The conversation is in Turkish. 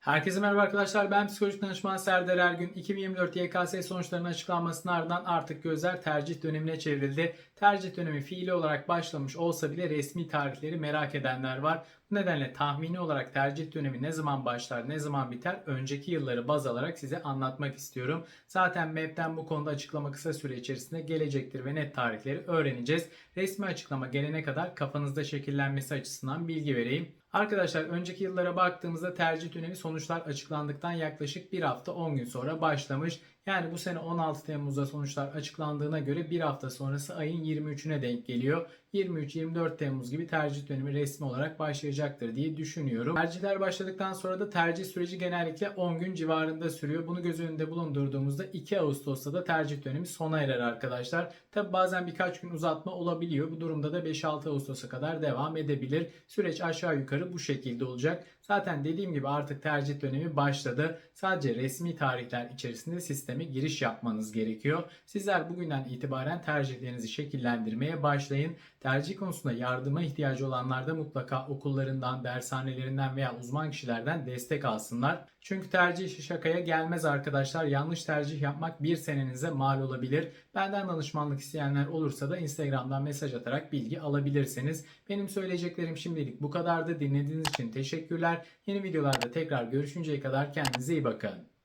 Herkese merhaba arkadaşlar. Ben psikolojik danışman Serdar Ergün. 2024 YKS sonuçlarının açıklanmasının ardından artık gözler tercih dönemine çevrildi. Tercih dönemi fiili olarak başlamış olsa bile resmi tarihleri merak edenler var. Nedenle tahmini olarak tercih dönemi ne zaman başlar, ne zaman biter önceki yılları baz alarak size anlatmak istiyorum. Zaten MEB'den bu konuda açıklama kısa süre içerisinde gelecektir ve net tarihleri öğreneceğiz. Resmi açıklama gelene kadar kafanızda şekillenmesi açısından bilgi vereyim. Arkadaşlar önceki yıllara baktığımızda tercih dönemi sonuçlar açıklandıktan yaklaşık bir hafta 10 gün sonra başlamış. Yani bu sene 16 Temmuz'da sonuçlar açıklandığına göre bir hafta sonrası ayın 23'üne denk geliyor. 23-24 Temmuz gibi tercih dönemi resmi olarak başlayacaktır diye düşünüyorum. Tercihler başladıktan sonra da tercih süreci genellikle 10 gün civarında sürüyor. Bunu göz önünde bulundurduğumuzda 2 Ağustos'ta da tercih dönemi sona erer arkadaşlar. Tabi bazen birkaç gün uzatma olabiliyor. Bu durumda da 5-6 Ağustos'a kadar devam edebilir. Süreç aşağı yukarı bu şekilde olacak. Zaten dediğim gibi artık tercih dönemi başladı. Sadece resmi tarihler içerisinde sisteme giriş yapmanız gerekiyor. Sizler bugünden itibaren tercihlerinizi şekillendirmeye başlayın. Tercih konusunda yardıma ihtiyacı olanlar da mutlaka okullarından, dershanelerinden veya uzman kişilerden destek alsınlar. Çünkü tercih işi şakaya gelmez arkadaşlar. Yanlış tercih yapmak bir senenize mal olabilir. Benden danışmanlık isteyenler olursa da Instagram'dan mesaj atarak bilgi alabilirsiniz. Benim söyleyeceklerim şimdilik bu kadardı. Dinlediğiniz için teşekkürler. Yeni videolarda tekrar görüşünceye kadar kendinize iyi bakın.